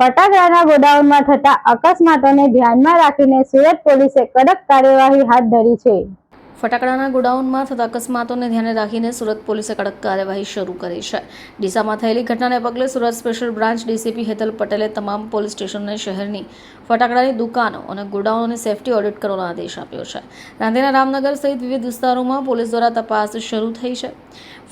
ફટાકડાના ગોડાઉનમાં થતા અકસ્માતોને ધ્યાનમાં રાખીને સુરત પોલીસે કડક કાર્યવાહી હાથ ધરી છે. ફટાકડાના ગોડાઉનમાં થતા અકસ્માતોને ધ્યાને રાખીને સુરત પોલીસે કડક કાર્યવાહી શરૂ કરી છે. ડીસામાં થયેલી ઘટનાને પગલે Surat special branch DCP Hetal પટેલે તમામ પોલીસ સ્ટેશનને શહેરની ફટાકડાની દુકાનો અને ગોડાઉનોની સેફટી ઓડિટ કરવાનો આદેશ આપ્યો છે. ગાંધીના રામનગર સહિત વિવિધ વિસ્તારોમાં પોલીસ દ્વારા તપાસ શરૂ થઈ છે.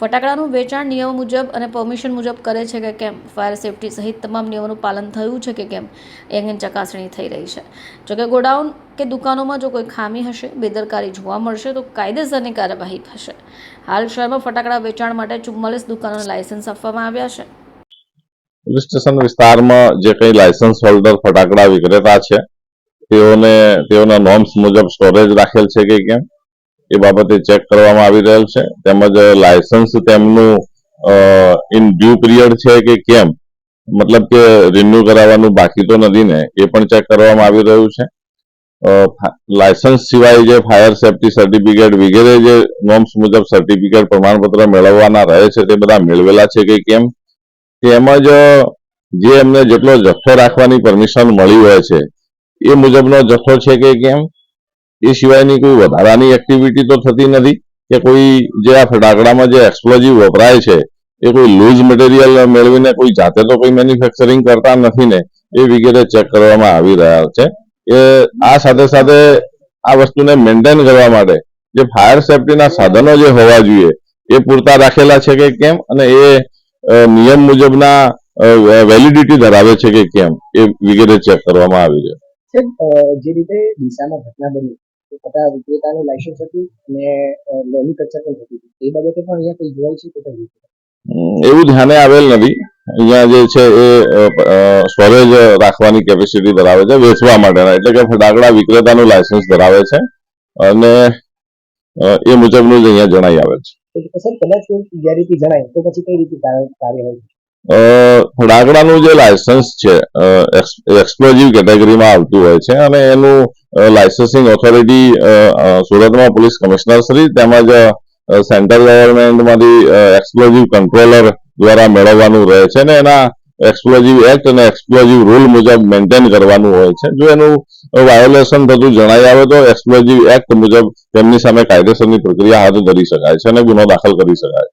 ફટાકડાનું વેચાણ નિયમો મુજબ અને પરમિશન મુજબ કરે છે કે કેમ? ફાયર સેફટી સહિત તમામ નિયમોનું પાલન થયું છે કે કેમ? એ અંગે ચકાસણી થઈ રહી છે. જોકે ગોડાઉન કે દુકાનોમાં જો કોઈ ખામી હશે, બેદરકારી જોવા મળશે, તો કાયદેસરની કાર્યવાહી થશે. હાલ શહેરમાં ફટાકડા વેચાણ માટે ચુમ્માલીસ દુકાનોને લાયસન્સ આપવામાં આવ્યા છે. પોલીસ સ્ટેશન વિસ્તારમાં જે કંઈ લાયસન્સ હોલ્ડર ફટાકડા વિક્રેતા છે, તેઓને, તેઓના નોર્મ્સ મુજબ સ્ટોરેજ રાખેલ છે કે કેમ, એ બાબતે ચેક કરવામાં આવી રહેલ છે. તેમજ લાયસન્સ તેમનું ઇન ડ્યુ પિરિયડ છે કે કેમ, મતલબ કે રિન્યુ કરાવવાનું બાકી તો નથી ને, એ પણ ચેક કરવામાં આવી રહ્યું છે. લાયસન્સ સિવાય જે ફાયર સેફટી સર્ટિફિકેટ વગેરે જે નોમ્સ મુજબ સર્ટિફિકેટ પ્રમાણપત્ર મેળવવાના રહે છે તે બધા મેળવેલા છે કે કેમ? તેમજ, જે એમને જેટલો જથ્થો રાખવાની પરમિશન મળી હોય છે, એ મુજબનો જથ્થો છે કે કેમ? એ સિવાયની કોઈ વધારાની એક્ટિવિટી તો થતી નથી કે કોઈ જે આ ફટાકડામાં જે એક્સપ્લોઝિવ વપરાય છે, એ કોઈ લૂઝ મટીરિયલ મેળવીને કોઈ જાતે તો કોઈ મેન્યુફેક્ચરિંગ કરતા નથી ને, એ વગેરે ચેક કરવામાં આવી રહ્યા છે. એ આ સાથે સાથે આ વસ્તુને મેન્ટેન કરવા માટે જે ફાયર સેફટીના સાધનો જે હોવા જોઈએ એ પૂરતા રાખેલા છે કે કેમ? અને એ નિયમ મુજબના વેલિડિટી ધરાવે છે કે કેમ? એ વગેરે ચેક કરવામાં આવી છે. જે રીતે દિશામાં ઘટના બની તથા વિક્રેતાનું લાયસન્સ હતું અને મેન્યુફેક્ચર પણ હતી. એ બાબતે પણ અહીંયા કંઈ જોવાય છે કે એવું ધ્યાને આવેલ નથી. અહીંયા જે છે એ સ્ટોરેજ રાખવાની કેપેસિટી ધરાવે છે વેચવા માટેના. એટલે કે ફટાકડા વિક્રેતાનું લાયસન્સ ધરાવે છે અને એ મુજબનું જ અહીંયા જણાઈ આવે છે. ફટાકડાનું જે લાયસન્સ છે એક્સપ્લોઝિવ કેટેગરીમાં આવતું હોય છે અને એનું લાયસન્સિંગ ઓથોરિટી સુરતમાં પોલીસ કમિશનર શ્રી તેમજ સેન્ટ્રલ ગવર્મેન્ટમાંથી એક્સપ્લોઝિવ કંટ્રોલર દ્વારા મેળવવાનું રહે છે અને એના એક્સપ્લોઝિવ એક્ટ અને એક્સપ્લોઝિવ રૂલ મુજબ મેન્ટેન કરવાનું હોય છે. જો એનું વાયોલેશન થતું જણાઈ આવે તો એક્સપ્લોઝિવ એક્ટ મુજબ તેમની સામે કાયદેસરની પ્રક્રિયા હાથ ધરી શકાય છે અને ગુનો દાખલ કરી શકાય.